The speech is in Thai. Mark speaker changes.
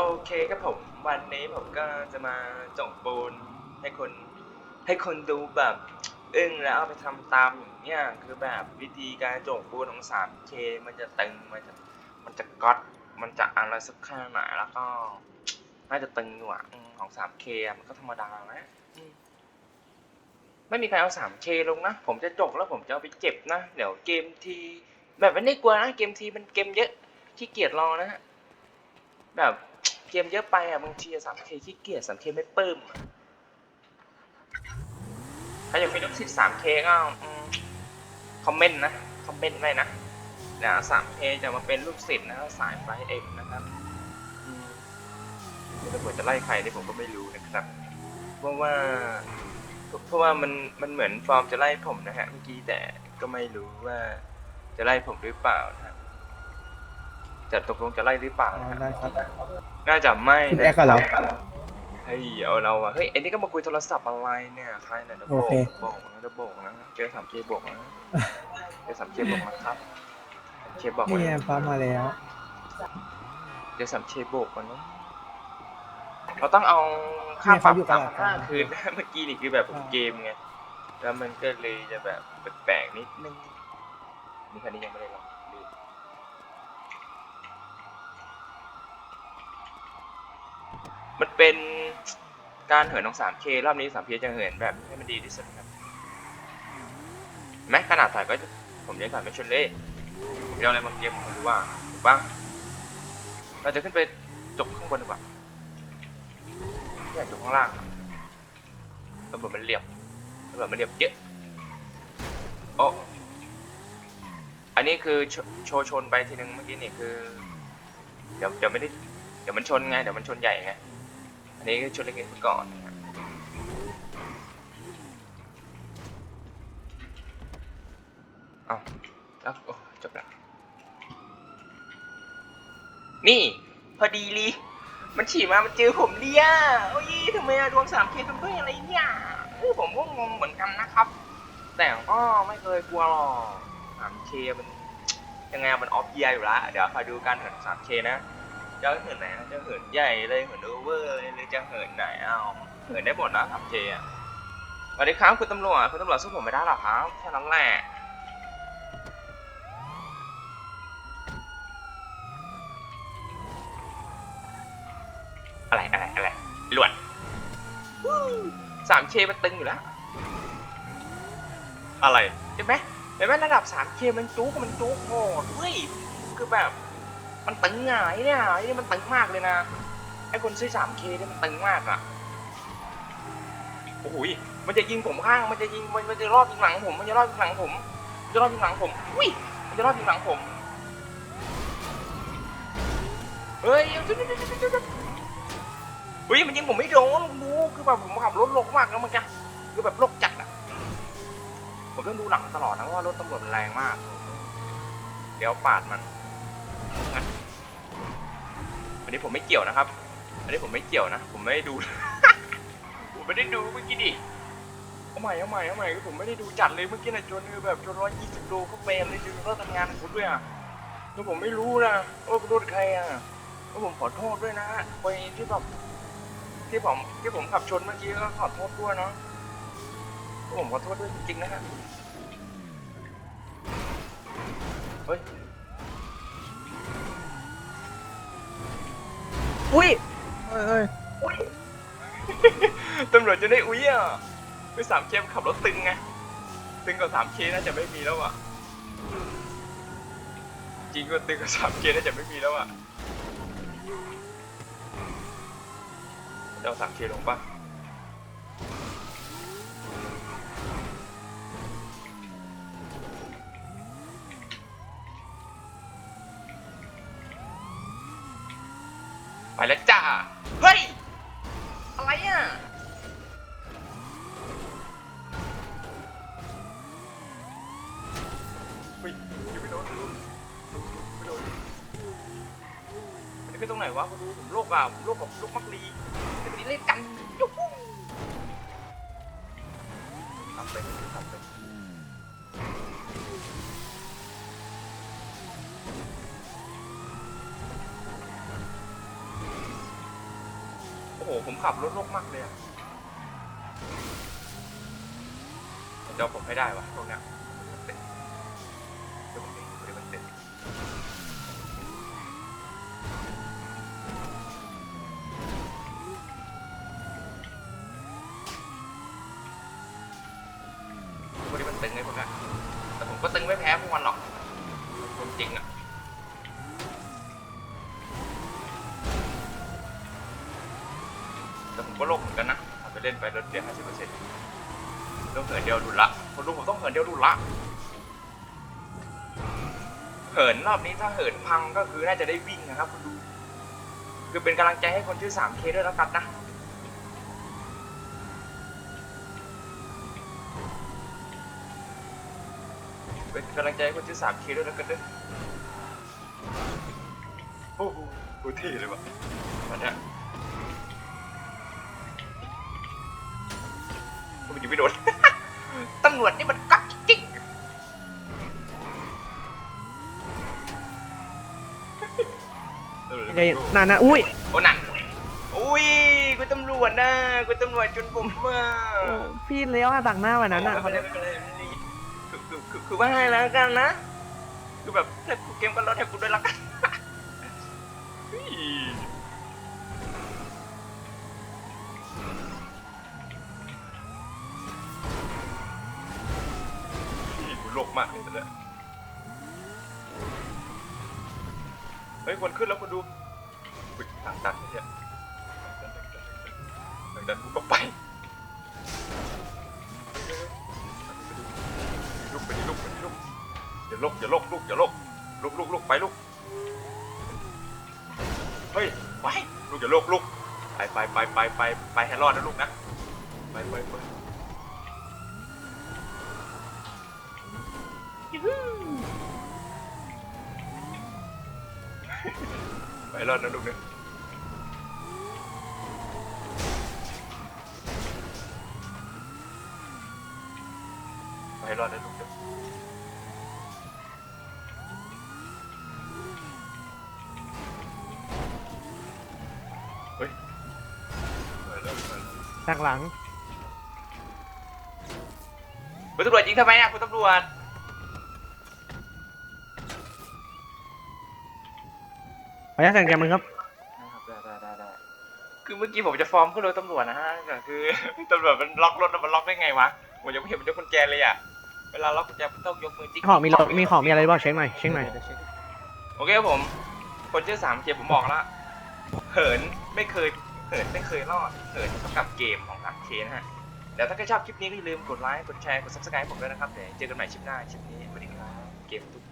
Speaker 1: โอเคครับผมวันนี้ผมก็จะมาจงปูนให้คนให้คนดูแบบอึ้งแล้วเอาไปทำตามอย่างเนี้ยคือแบบวิธีการจงปูนของ 3K มันจะตึงมันจะมันจะก๊อตมันจะอะไรสักขนาดไหนแล้วก็น่าจะตึงอยู่อะของ 3K มันก็ธรรมดานะอืมไม่มีใครเอา 3K ลงนะ ผมจะจกแล้วผมจะเอาไปเจ็บนะเดี๋ยวเกมทีแบบไม่ได้กลัวนะเกมทีมันเกมเยอะขี้เกียจรอนะฮะแบบ เกมเยอะไปอะบางทีสามเคขี้เกียจสามเคไม่ปลื้มถ้าอยากเป็นลูกศิษย์สามเคก็คอมเมนต์นะคอมเมนต์ไว้นะเดี๋ยวสามเคจะมาเป็นลูกศิษย์นะสายไฟเอ็มนะครับอืมถ้าผมจะไล่ใครนี่ผมก็ไม่รู้นะครับ เพราะว่า เพราะว่ามันมันเหมือนฟอร์มจะไล่ผมนะฮะเมื่อกี้แต่ก็ไม่รู้ว่าจะไล่ผมหรือเปล่านะครับ จะตกลงจะไล่หรือเปล่า
Speaker 2: อ๋อ
Speaker 1: นะ
Speaker 2: ได้ครับ
Speaker 1: น่าจะไม่
Speaker 2: คุณ
Speaker 1: นะ
Speaker 2: แอคกับเรา
Speaker 1: เฮ้ยเอาเราอะเฮ้ยไอ้นี่ก็มาคุยโทรศัพท์อะไรเนี่ยใครเนี่ยเดี๋ยวโบ
Speaker 2: โอกเค
Speaker 1: โบกนะเดี๋ยวโบกนะเจอสามเจโบกนะเจอสามเจโบกนะครับเจบอก
Speaker 2: นี่
Speaker 1: ว่า
Speaker 2: ไงฟ้ามาแล้ว
Speaker 1: เจอสามเจโบกกันเนาะเราต้องเอาค่าปรับ
Speaker 2: เนี่ยเขาอยู่ต
Speaker 1: สาม
Speaker 2: ลาด
Speaker 1: พันห้าก
Speaker 2: ลาง
Speaker 1: คืนเมื่อกี้นี่คือแบบผม
Speaker 2: อ่า
Speaker 1: เกมไงแล้วมันก็เลยจะแบบแปลกๆนิดนึงนี่คันนี้ยังไม่ได้ลองลื มันเป็นการเหินของ 3K รอบนี้ 3K จะเหินแบบให้มันดีที่สุดครับ แม้ขนาดถ่ายก็ผมยังถ่ายไม่ชนเล่ผมจะเอาอะไรบางเกมผมดูว่าถูกปะเราจะขึ้นไปจบข้างบนดีกว่าอยากจบข้างล่างตำรวจมันเหลี่ยมตำรวจมันเหลี่ยมเยอะโอ้อันนี้คือโชโชว์ชนไปทีนึงเมื่อกี้นี่คือ เดี๋ยวเดี๋ยวไม่ได้เดี๋ยวมันชนไงเดี๋ยวมันชนใหญ่ไง อันนี้ก็ชนเล็กๆไปก่อนนะครับเอาแล้วจบแล้วนี่ พอดีลีมันฉี่มา มันเจอผมเนี่ยโอ้ยทำไมดวงสามเคเป็นเพื่อนอะไรเนี่ยเออผมก็งงเหมือนกันนะครับ แต่ก็ไม่เคยกลัวหรอกสามเคมันยังไงมันออฟเยียอยู่แล้วเดี๋ยวคอยดูการเหินสามเคนะ จะเหินไหนนะจะเหินใหญ่เลยเหินโอเวอร์เลยหรือจะเหินไหนเอ้าเหินได้หมดนะครับเจอะสวัสดีครับคุณตำรวจคุณตำรวจสู้ผมไม่ได้หรอกครับแค่นั้นแหละอะไรอะไรอะไรหลวดสามเคมันตึงอยู่แล้ว อะไรเห็นไหมเห็นไหมระดับสามเคมันจุกมันจุกโหดเว้ยคือแบบ มันตึงอะไอ้เนี่ยไอ้นี่มันตึงมากเลยนะไอ้คนซื้อ 3K เนี่ยมันตึงมากอะโอ้โหยมันจะยิงผมข้างมันจะยิงมันจะรอบยิงหลังผมมันจะรอบยิงหลังผมมันจะรอบยิงหลังผมอุ้ยมันจะรอบยิงหลังผมเฮ้ยเดี๋ยวเดี๋ยวเดี๋ยวเดี๋ยวเดี๋ยวเฮ้ยมันยิงผมไม่โดนดูคือแบบผมขับรถลกมากแล้วมันจะคือแบบลกจัดอะผมต้องดูหลังตลอดนะว่ารถตำรวจแรงมาก เดี๋ยวปาดมัน อันนี้ผมไม่เกี่ยวนะครับ อันนี้ผมไม่เกี่ยวนะ ผมไม่ได้ดู ผมไม่ได้ดูเมื่อกี้ดิเอาใหม่เอาใหม่เอาใหม่คือผมไม่ได้ดูจัดเลยเมื่อกี้นะจนแบบจนร้อยยี่สิบโลเขาเป็นเลยจนเขาทำงานของผมด้วยอะแล้วผมไม่รู้นะว่าเป็นรถใครอะแล้วผมขอโทษด้วยนะไปที่แบบที่ผมที่ผมขับชนเมื่อกี้ก็ขอโทษด้วยเนาะแล้วผมขอโทษด้วยจริงๆนะฮะเฮ้ย อุ้ย
Speaker 2: เฮ้ยเฮ้ย
Speaker 1: ตำรวจจะได้อุ้ยอะไปสามเคมขับรถตึงไง ตึงกว่าสามเคน่าจะไม่มีแล้วอะ จริงว่าตึงกว่าสามเคน่าจะไม่มีแล้วอะจะเอาสามเคลงปะ ไปแล้วจ้า เฮ้ย อะไรอะเฮ้ยยังไม่โดนไม่โดนอันนี้เป็นตรงไหนวะมาดูผมโลกอะผมโลกกับโลกมักลีจะไปเล่นกันยุฮู้ขับไปขับไป โห ผมขับรถโลกมากเลยอะเดี๋ยวผมให้ได้วะพวกเนี้ยเดี๋ยวผมเองเดี๋ยวผมเองพวกนี้มันตึงไอ้พวกเนี้ยแต่ผมก็ตึงไม่แพ้พวกมันหรอกคนจริงอะ แต่ผมก็โลกเหมือนกันนะทำไป เดเดียวห้าสิบเปอร์เซ็นต์ต้องเหินเดียวดุละคนดูผมต้องเหินเดียวดุละเหินรอบนี้ถ้าเหินพังก็คือน่าจะได้วิ่งนะครับคุณดูคือเป็นกำลังใจให้คนชื่อ 3K ด้วยแล้วกันนะเป็นกำลังใจให้คนชื่อ 3K ด้วยแล้วกันด้อโอ้โหโคตรเท่เลยว่ะมันเนี้ย มันยิงไม่โดน ตำรวจนี่มันกักจริงเออ
Speaker 2: ใจเย็นนานนะอุ้ย
Speaker 1: โอ้หนักอุ้ยคุณตำรวจนะคุณตำรวจจนผมมา
Speaker 2: พี่เลี้ยวมาตักหน้าวันนั้นอะ
Speaker 1: ไม่เป็นไรไม่เป็นไรไม่เป็นไรคือคือคือคือว่าให้แล้วกันนะ คือแบบถ้ากูเกมก็ลดให้กูด้วยละกัน เฮ้ยนี่กูโลก มากเลยเนี้ยเฮ้ยคนขึ้นแล้วคนดูอุ๊ยทางตันเนี่ยทางตันกูก็ไปลุกไปดิลุกไปดิลุกอย่าลุกอย่าลุกลุกอย่าลุกลุกลุกลุกไปลุกเฮ้ยไปลุกอย่าลุกลุกไปไปไปไปไปไปให้รอดนะลูกนะไปไปไป ไปให้รอดนะลูกนะไปให้รอดนะลูกนะเฮ้ยไปแล้วไปแล้ว
Speaker 2: ตักหลัง
Speaker 1: คุณตำรวจยิงทำไมอะคุณตำรวจ
Speaker 2: ออนุญาตสั่งแกมึงครับ
Speaker 1: ได้ครับได้ได้ได้ได้คือเมื่อกี้ผมจะฟ้องขึ้นรถตำรวจนะฮะแต่คือ ตำรวจมันล็อกรถแล้วมันล็อกได้ไงวะผมยังไม่เห็นมันยกกุญแจเลยอะเวลาล็อกกุญแจมันต้องยกมือจิ๊ก
Speaker 2: ของมีรถมีของมีอะไรบ้างเช็คหน่อยเช็คหน่อย
Speaker 1: โอเคครับผม คนชื่อสามเคผมบอกแล้วเหินไม่เคยเหินไม่เคยรอดเหินเท่ากับเกมของสามเคนะฮะแล้วถ้าใครชอบคลิปนี้ก็อย่าลืมกดไลค์กดแชร์กด subscribe ผมด้วยนะครับเดี๋ยวเจอกันใหม่คลิปหน้าคลิปนี้สวัสดีครับเกมทุก